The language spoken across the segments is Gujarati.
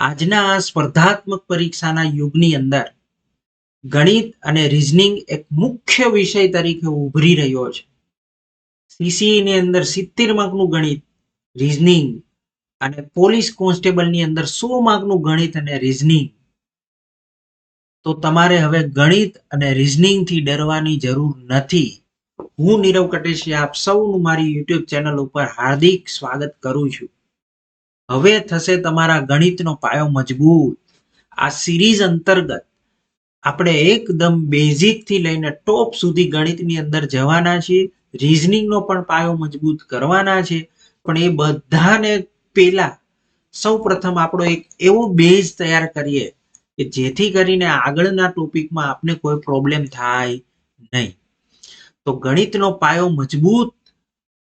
આજના આ સ્પર્ધાત્મક પરીક્ષાના યુગની અંદર ગણિત અને રીઝનિંગ એક મુખ્ય વિષય તરીકે ઉભરી રહ્યો છે. સીસીઈની અંદર સિત્તેર માર્કનું ગણિત રીઝનિંગ અને પોલીસ કોન્સ્ટેબલની અંદર સો માર્કનું ગણિત અને રીઝનિંગ તો તમારે હવે ગણિત અને રિઝનિંગથી ડરવાની જરૂર નથી. હું નીરવ કટેશિયા આપ સૌનું મારી યુટ્યુબ ચેનલ ઉપર હાર્દિક સ્વાગત કરું છું. હવે થશે તમારા ગણિતનો પાયો મજબૂત. આ સિરીઝ અંતર્ગત આપણે એકદમ બેઝિકથી લઈને ટોપ સુધી ગણિતની અંદર જવાના છીએ. રીઝનિંગનો પણ પાયો મજબૂત કરવાના છે. પણ એ બધાને પહેલા સૌ પ્રથમ આપણો એક એવો બેઝ તૈયાર કરીએ કે જેથી કરીને આગળના ટોપિકમાં આપને કોઈ પ્રોબ્લેમ થાય નહીં. તો ગણિતનો પાયો મજબૂત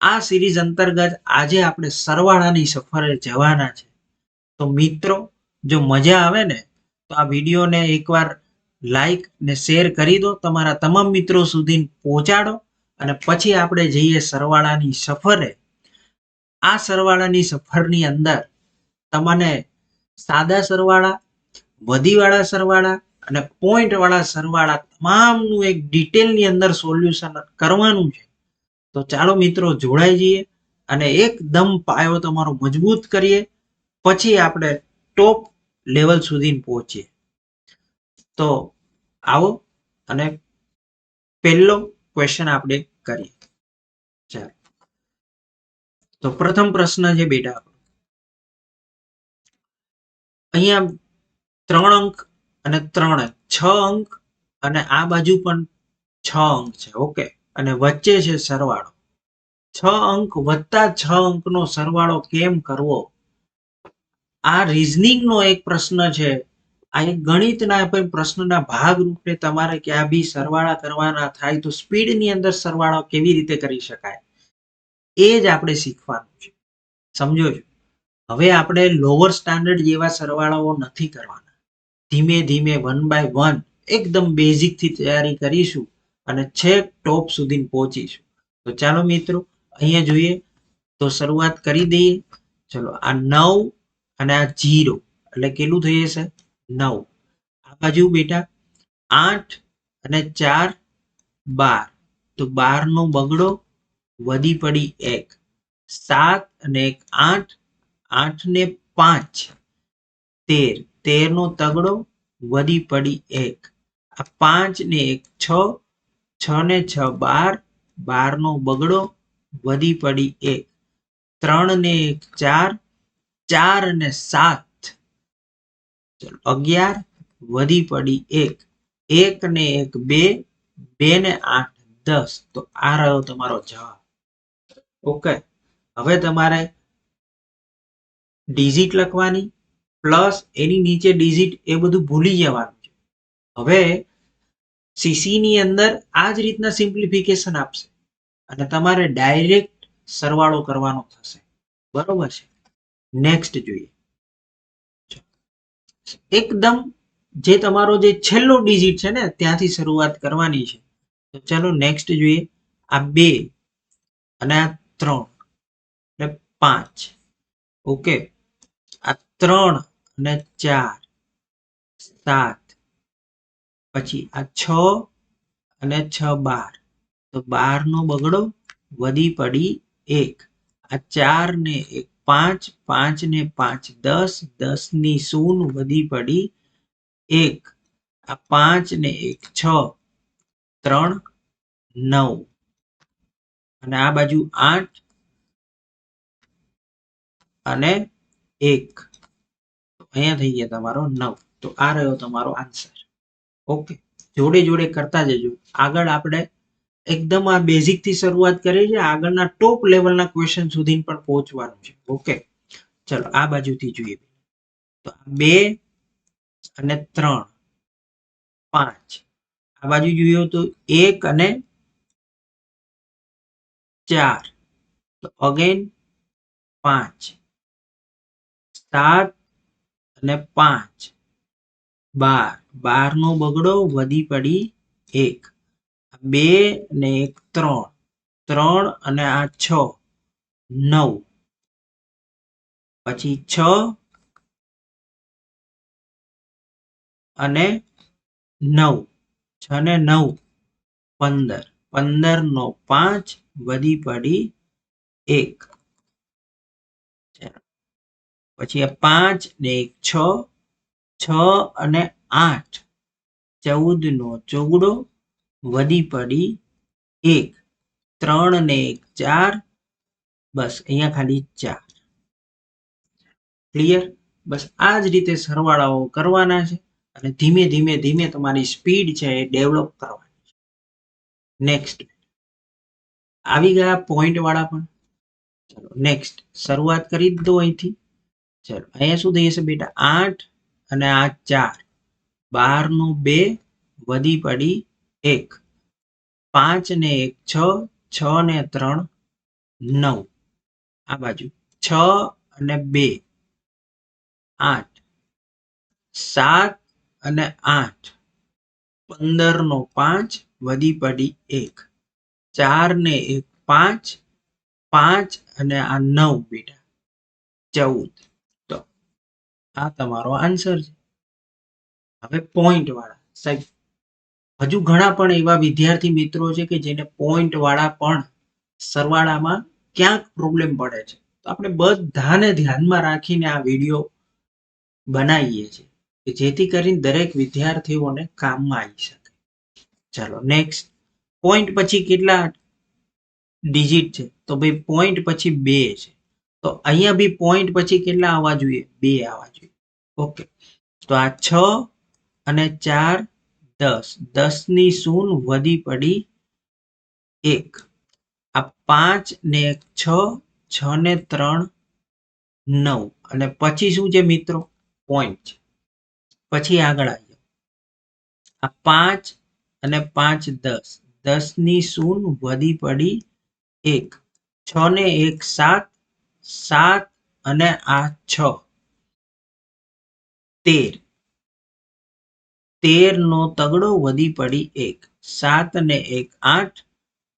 આ સિરીઝ અંતર્ગત આજે આપણે સરવાળાની સફરે જવાના છે. તો મિત્રો, જો મજા આવે ને, તો આ વિડીયોને એકવાર લાઈક ને શેર કરી દો. તમારા તમામ મિત્રો સુધી પહોંચાડો અને પછી આપણે જઈએ સરવાળાની સફરે. આ સરવાળાની સફરની અંદર તમને સાદા સરવાળા, વધીવાળા સરવાળા અને પોઈન્ટવાળા સરવાળા તમામનું એક ડિટેલની અંદર સોલ્યુશન કરવાનું છે. તો ચાલો મિત્રો જોડાઈ જઈએ અને એકદમ પાયો તમારો મજબૂત કરીએ. પછી આપણે ટોપ લેવલ સુધી પહોંચીએ. તો આવો અને પહેલો ક્વેશ્ચન આપણે કરીએ. ચાલો. તો પ્રથમ પ્રશ્ન છે બેટા. અહીંયા ત્રણ અંક અને ત્રણ છ અંક અને આ બાજુ પણ છ અંક છે. ઓકે. અને વચ્ચે છે સરવાળો. છ અંક વત્તા છ અંકનો સરવાળો કેમ કરવો? આ reasoning નો એક પ્રશ્ન છે. આ એક ગણિતના પણ પ્રશ્નના ભાગ રૂપે તમારે ક્યાં બી સરવાળા કરવાના થાય તો સ્પીડની અંદર સરવાળો કેવી રીતે કરી શકાય? એ જ આપણે શીખવાનું છે. સમજો છો? હવે આપણે લોઅર સ્ટાન્ડર્ડ જેવા સરવાળાઓ નથી કરવાના. ધીમે ધીમે વન બાય વન એકદમ બેઝિકથી તૈયારી કરીશું. અને છેક ટોપ સુધી પહોંચીશું. તો ચાલો મિત્રો, અહીંયા જોઈએ. તો શરૂઆત કરી દઈએ. ચલો, આ નવ અને આ જીરો. એટલે કેટલું થઈ જશે? નવ. આ બાજુ બેટા, આઠ અને ચાર, બાર. તો બાર નો બગડો વધી પડી એક. સાત અને એક, આઠ. આઠ ને પાંચ. તેર. તેર નો તગડો વધી પડી એક. આ પાંચ ને એક, છ છ ને છ બાર બાર નો બગડો, વધી પડી એક. ત્રણ ને એક ચાર ચાર ને સાત અગિયાર, વધી પડી એક. એક ને એક બે બે ને આઠ, દસ. તો આ રહ્યો તમારો જવાબ. ઓકે, હવે તમારે ડિજિટ લખવાની પ્લસ એની નીચે ડિજિટ એ બધું ભૂલી જવાનું છે. હવે સીસી ની અંદર આ જ રીતના સિમ્પ્લિફિકેશન આપશે. અને તમારે ડાયરેક્ટ સરવાળો કરવાનો થશે. બરોબર છે? નેક્સ્ટ જોઈએ. એકદમ જે તમારો જે છેલ્લો ડિજિટ છે ને, ત્યાંથી શરૂઆત કરવાની છે. તો ચાલો નેક્સ્ટ જોઈએ. આ બે અને આ ત્રણ અને પાંચ. ઓકે આ ત્રણ અને ચાર. સાત. પછી આ છ અને છ બાર. તો બાર નો બગડો વધી પડી એક. આ ચાર ને એક, પાંચ પાંચ ને પાંચ, દસ દસની શૂન વધી પડી એક. આ પાંચ ને એક, છ, ત્રણ, નવ. અને આ બાજુ આઠ અને એક. અહીંયા થઈ ગયા તમારો નવ. તો આ રહ્યો તમારો આન્સર. ઓકે. જોડે જોડે કરતા જજો. આગળ આપણે એકદમ આ બેઝિકથી શરૂઆત કરી છે આગળના ટોપ લેવલના ક્વેશ્ચન સુધી પણ પહોંચવાનું છે. ઓકે. ચલો, આ બાજુથી જોઈએ. તો બે અને ત્રણ. પાંચ. આ બાજુ જોઈએ તો એક અને ચાર. તો અગેન પાંચ. સાત અને પાંચ. બાર. બાર નો બગડો વધી પડી એક. બે ને એક ત્રણ. ત્રણ અને આ છ. નવ. પછી છ અને નવ. છ ને નવ. પંદર. પંદર નો પાંચ વધી પડી એક. પછી આ પાંચ ને એક છ. છ અને આઠ. ચૌદ નો ચોગડો વધી પડી એક. ત્રણ ને એક, ચાર. બસ, અહીંયા ખાલી ચાર. ક્લિયર બસ આ જ રીતે સરવાળાઓ કરવાના છે અને ધીમે ધીમે ધીમે તમારી સ્પીડ છે એ ડેવલપ કરવાની છે. નેક્સ્ટ આવી ગયા પોઈન્ટ વાળા પણ. ચલો નેક્સ્ટ શરૂઆત કરી દીધો અહીંથી. ચલો, અહીંયા શું થઈ જશે બેટા. આઠ અને આ ચાર. બારનું બે, વધી પડી એક. પાંચ ને એક, છ છ ને ત્રણ, નવ. આ બાજુ. છ અને બે. આઠ. સાત અને આઠ. પંદર નો પાંચ, વધી પડી એક. ચાર ને એક, પાંચ. પાંચ અને આ નવ બેટા. ચૌદ. આ તમારો આન્સર છે. હવે પોઈન્ટ વાળા, સાહેબ, હજુ ઘણા પણ એવા વિદ્યાર્થી મિત્રો છે કે જેને પોઈન્ટ વાળા પણ સરવાળામાં ક્યાંક પ્રોબ્લેમ પડે છે. તો આપણે બધાને ધ્યાનમાં રાખીને આ વીડિયો બનાવીએ છીએ કે જેથી કરીને દરેક વિદ્યાર્થીઓને કામમાં આવી શકે. ચાલો નેક્સ્ટ પોઈન્ટ પછી કેટલા ડિજિટ છે? તો ભાઈ પોઈન્ટ પછી બે છે. તો અહીંયા બી પોઈન્ટ પછી કેટલા આવવા જોઈએ? બે આવવા જોઈએ. ઓકે તો આ છ અને ચાર દસ. દસની શૂન વધી પડી એક. આ પાંચ ને છ છ ને ત્રણ નવ. અને પછી શું છે મિત્રો? પોઈન્ટ પછી આગળ આવી આ પાંચ અને પાંચ દસ. દસની શૂન વધી પડી એક. છ ને એક સાત સાત અને આ છ. તેર. તેર નો તગડો વધી પડી એક. સાત ને એક, આઠ.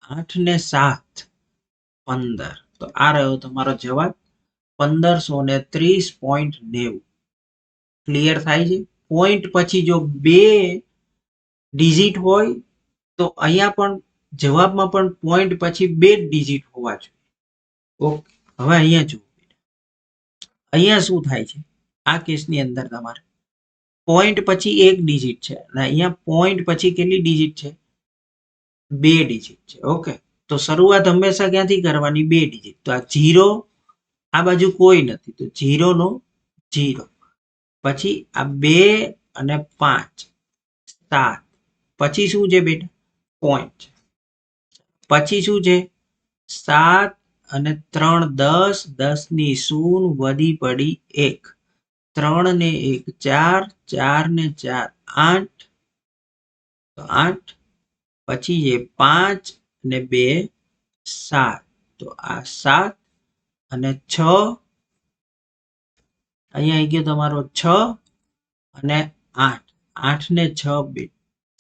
આઠ ને સાત. પંદર. તો આ રહ્યો તમારો જવાબ. પંદરસો ને ત્રીસ પોઈન્ટ નેવું. ક્લિયર થાય છે? પોઈન્ટ પછી જો બે ડિજિટ હોય, તો અહીંયા પણ જવાબમાં પણ પોઈન્ટ પછી બે ડિજિટ હોવા જોઈએ. ઓકે. હવે અહીંયા જુઓ અહીંયા શું થાય છે? આ કેસની અંદર તમારે પોઈન્ટ પછી એક ડિજિટ છે અને અહીંયા પોઈન્ટ પછી કેટલી ડિજિટ છે? બે ડિજિટ છે. ઓકે તો શરૂઆત હંમેશા ક્યાંથી કરવાની? બે ડિજિટ તો આ જીરો આ બાજુ કોઈ નથી. તો જીરો નો જીરો પછી આ બે અને પાંચ, સાત. પછી શું છે બેટા? પોઈન્ટ પછી શું છે? સાત અને ત્રણ દસ દસની શૂન વધી પડી એક. ત્રણ ને એક, ચાર ચાર ને ચાર, આઠ. તો આઠ, પછી છે પાંચ ને બે, સાત. તો આ સાત અને છ. અહીંયા આવી ગયો તમારો છ અને આઠ. આઠ ને છ બે,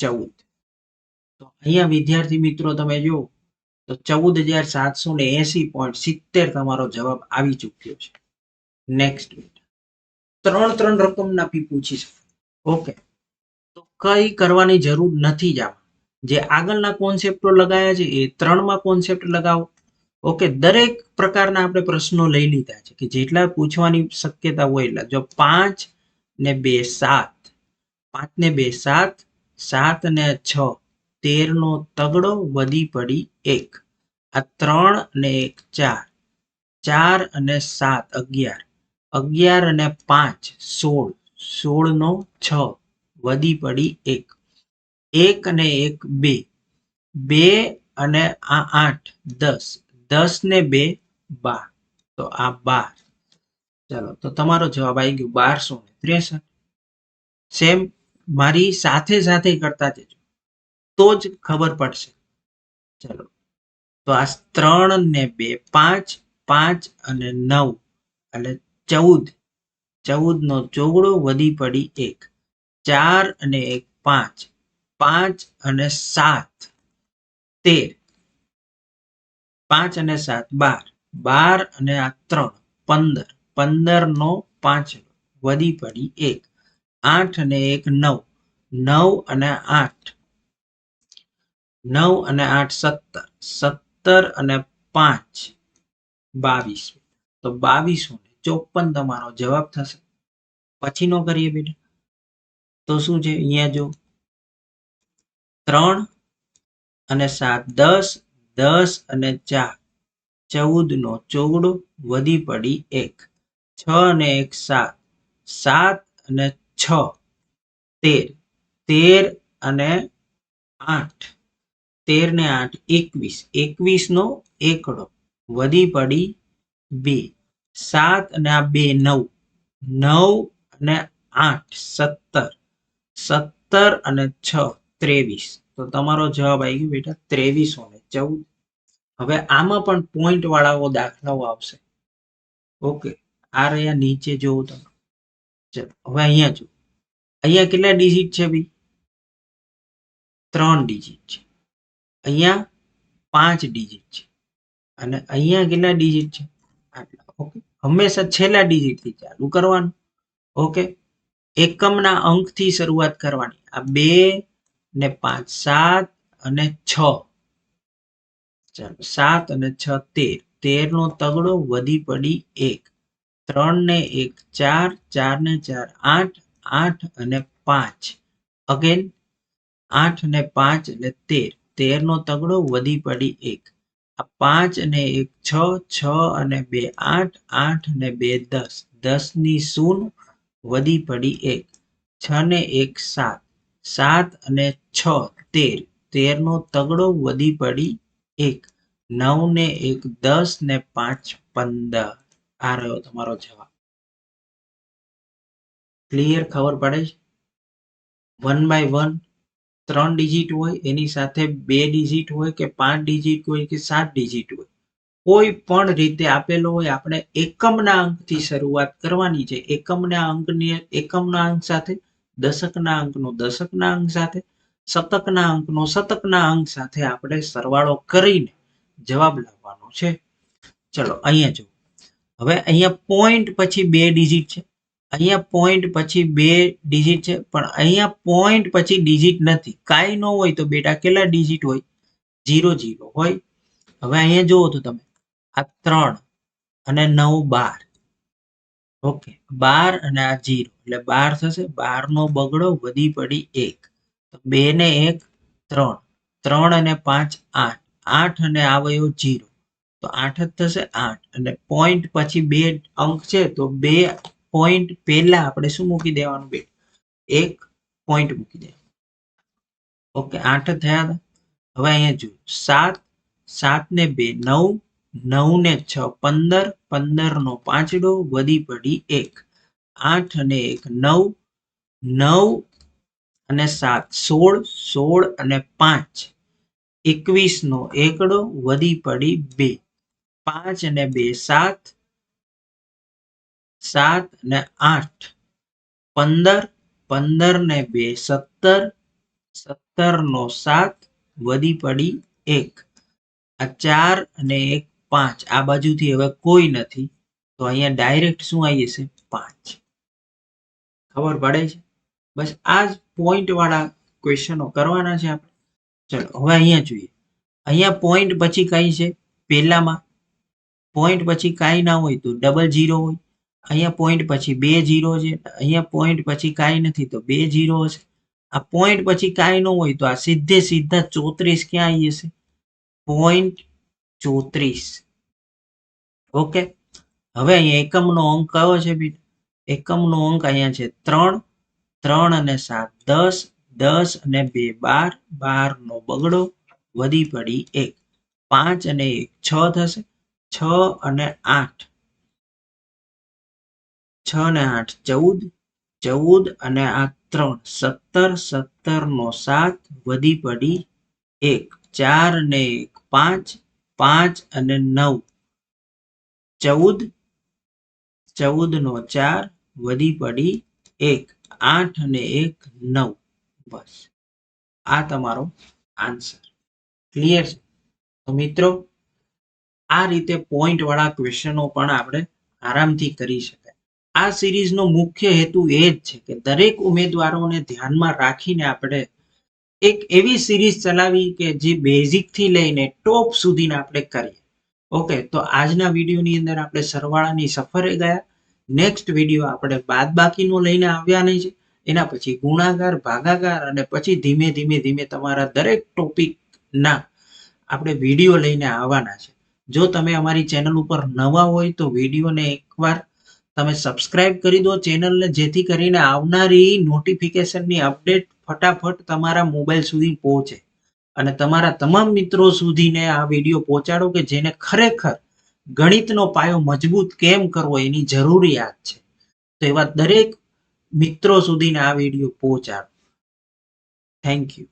ચૌદ. તો અહીંયા વિદ્યાર્થી મિત્રો તમે જુઓ તો ચૌદ હજાર સાતસો ને એસી પોઈન્ટ સિત્તેર તમારો જવાબ આવી ચૂક્યો છે. નેક્સ્ટ ત્રણ ત્રણ રકમના પી પૂછી શકો. ઓકે તો કઈ કરવાની જરૂર નથી જ જે આગળના કોન્સેપ્ટો લગાયા છે, એ ત્રણમાં કોન્સેપ્ટ લગાવો. ઓકે દરેક પ્રકારના આપણે પ્રશ્નો લઈ લીધા છે કે જેટલા પૂછવાની શક્યતા હોય એટલા. જો પાંચ ને બે સાત. પાંચ ને બે સાત સાત ને છ. તેર નો તગડો વધી પડી એક. આ ત્રણ અને એક ચાર. ચાર અને સાત, અગિયાર. અગિયાર અને પાંચ, સોળ. સોળ નો છ વધી પડી એક. એક અને એક બે. બે અને આ આઠ, દસ. દસ ને બે, બાર. તો આ બાર. ચલો, તો તમારો જવાબ આવી ગયો બારસો ને ત્રેસઠ. સેમ મારી સાથે સાથે કરતા જજો. તો જ ખબર પડશે. ચલો. તો આ ત્રણ ને બે, પાંચ પાંચ અને નવ, એટલે ચૌદ. ચૌદ નો ચોગડો વધી પડી એક. ચાર અને એક, પાંચ. પાંચ અને સાત. તેર. પાંચ અને સાત, બાર. બાર અને આ ત્રણ. પંદર. પંદર નો પાંચ વધી પડી એક. આઠ અને એક, નવ. નવ અને આઠ. નવ અને આઠ સત્તર સત્તર અને પાંચ, બાવીસ. તો બાવીસો ચોપન તમારો જવાબ થશે. પછીનો કરીએ બેટા. તો શું છે? અહીંયા જો ત્રણ અને સાત, દસ દસ અને ચાર. ચૌદ નો ચોગડો વધી પડી એક. છ અને એક સાત. સાત અને છ. તેર. તેર અને આઠ. તેર ને આઠ, એકવીસ. એકવીસ નો એકડો. વધી પડી બે. સાત અને આ બે નવ. નવ અને આઠ. સત્તર. સત્તર અને છ. ત્રેવીસ. તો તમારો જવાબ આવી ગયો બેટા ત્રેવીસો ને ચૌદ. હવે આમાં પણ પોઈન્ટ વાળાઓ દાખલાઓ આવશે. ઓકે આ રહ્યા નીચે જોવો તમે. ચલો, હવે અહીંયા જો અહીંયા કેટલા ડિજિટ છે ભાઈ? ત્રણ ડિજિટ છે. અહીંયા પાંચ ડિજિટ છે. અને અહીંયા કેટલા ડિજિટ છે? ઓકે. હંમેશા છેલ્લા ડિજિટથી ચાલુ કરવાનું. ઓકે. એકમના અંકથી શરૂઆત કરવાની. આ બે ને પાંચ, સાત અને છ. ચાલો, સાત અને છ, તેર. તેર નો તગડો વધી પડી એક. ત્રણ ને એક, ચાર ચાર ને ચાર, આઠ આઠ અને પાંચ. અગેન આઠ ને પાંચ એટલે તેર. તેર નો તગડો વધી પડી એક. આ પાંચ અને એક છ છ અને બે આઠ આઠ અને બે દસ. દસની શૂન વધી પડી એક. છ ને એક સાત. સાત અને છ તેર. તેરનો તગડો વધી પડી એક. નવ ને એક દસ ને પાંચ પંદર. આ રહ્યો તમારો જવાબ. ક્લિયર ખબર પડે? છે વન બાય વન ત્રણ ડિજિટ હોય, એની સાથે બે ડિજિટ હોય કે પાંચ ડિજિટ હોય કે સાત ડિજિટ હોય. કોઈ પણ રીતે આપેલો હોય, આપણે એકમના અંકથી શરૂઆત કરવાની છે. એકમના અંકની, એકમના અંક સાથે, દશકના અંકનો દશકના અંક સાથે, શતકના અંકનો શતકના અંક સાથે આપણે સરવાળો કરીને જવાબ લાવવાનો છે. ચલો, અહીંયા જો હવે અહીંયા પોઈન્ટ પછી બે ડિજિટ છે. અહીંયા પોઈન્ટ પછી બે ડિજિટ છે, પણ અહીંયા પોઈન્ટ પછી ડિજિટ નથી. કાંઈ ન હોય તો બેટા કેટલા ડિજિટ હોય? જીરો જીરો હોય. હવે અહીંયા જુઓ તો તમે. આ ત્રણ અને નવ બાર. ઓકે, બાર અને આ જીરો એટલે બાર થશે બાર નો બગડો વધી પડી એક. તો બે ને એક, ત્રણ. ત્રણ અને પાંચ, આઠ. આઠ અને આવ્યો જીરો તો આઠ જ થશે આઠ. અને પોઈન્ટ પછી બે અંક છે, તો બે પોઈન્ટ પહેલા આપણે શું મૂકી દેવાનું બે? એક પોઈન્ટ મૂકી દેવાનું ઓકે, આઠ થયા હવે અહીંયા જો સાત સાત ને બે, નવ નવ ને છ, પંદર પંદર નો પાંચડો, વધી પડી એક. આઠ અને એક, નવ નવ અને સાત, સોળ સોળ અને પાંચ. એકવીસ નો એકડો, વધી પડી બે. પાંચ અને બે, સાત સાત ને આઠ. પંદર પંદર ને બે, સત્તર. સત્તર નો સાત વધી પડી એક. આ ચાર અને એક પાંચ. આ બાજુથી હવે કોઈ નથી. તો અહીંયા ડાયરેક્ટ શું આવી જશે? પાંચ. ખબર પડે છે? બસ આ જ પોઈન્ટ વાળા ક્વેશ્ચનો કરવાના છે આપણે. ચલો, હવે અહીંયા જોઈએ. અહીંયા પોઈન્ટ પછી કઈ છે? પહેલામાં. પોઈન્ટ પછી કાંઈ ના હોય તો ડબલ જીરો હોય. અહીંયા પોઈન્ટ પછી બે જીરો છે. અહીંયા પોઈન્ટ પછી કાંઈ નથી તો બે જીરો હશે. આ પોઈન્ટ પછી કાંઈ ન હોય તો આ સીધે સીધા ચોત્રીસ ક્યાં આવી જશે? પોઈન્ટ ચોત્રીસ. ઓકે? હવે અહીંયા એકમનો અંક કયો છે બી એકમનો અંક અહીંયા છે ત્રણ. ત્રણ અને સાત, દસ. દસ અને બે, બાર. બાર નો બગડો વધી પડી એક. પાંચ અને એક, છ થશે. છ અને આઠ. છ ને આઠ, ચૌદ ચૌદ અને આ ત્રણ, સત્તર સત્તર નો સાત, વધી પડી એક, ચાર ને એક, પાંચ પાંચ અને નવ. ચૌદ ચૌદ નો ચાર, વધી પડી એક, આઠ અને એક, નવ. બસ. આ તમારો આન્સર. ક્લિયર છે? તો મિત્રો, આ રીતે પોઈન્ટ વાળા ક્વેશ્ચનો પણ આપણે આરામથી કરી શકાય આ સિરીઝનો મુખ્ય હેતુ એ જ છે કે દરેક ઉમેદવારોને ધ્યાનમાં રાખીને આપણે એક એવી સિરીઝ ચલાવી કે જે બેઝિકથી લઈને ટોપ સુધીના આપણે કરીએ. ઓકે, તો આજના વિડીયોની અંદર આપણે સરવાળાની સફરે ગયા. નેક્સ્ટ વીડિયો આપણે બાદ બાકીનો લઈને આવ્યાની છે. એના પછી ગુણાકાર, ભાગાકાર અને પછી ધીમે ધીમે ધીમે તમારા દરેક ટોપિકના આપણે વીડિયો લઈને આવવાના છે. જો તમે અમારી ચેનલ ઉપર નવા હોય તો વિડીયોને એકવાર તમે સબસ્ક્રાઇબ કરી દો ચેનલને, જેથી કરીને આવનારી નોટિફિકેશનની અપડેટ ફટાફટ તમારા મોબાઈલ સુધી પહોંચે. અને તમારા તમામ મિત્રો સુધીને આ વીડિયો પહોંચાડો કે જેને ખરેખર ગણિતનો પાયો મજબૂત કેમ કરવો એની જરૂરિયાત છે. તો એવા દરેક મિત્રો સુધીને આ વીડિયો પહોંચાડો. Thank you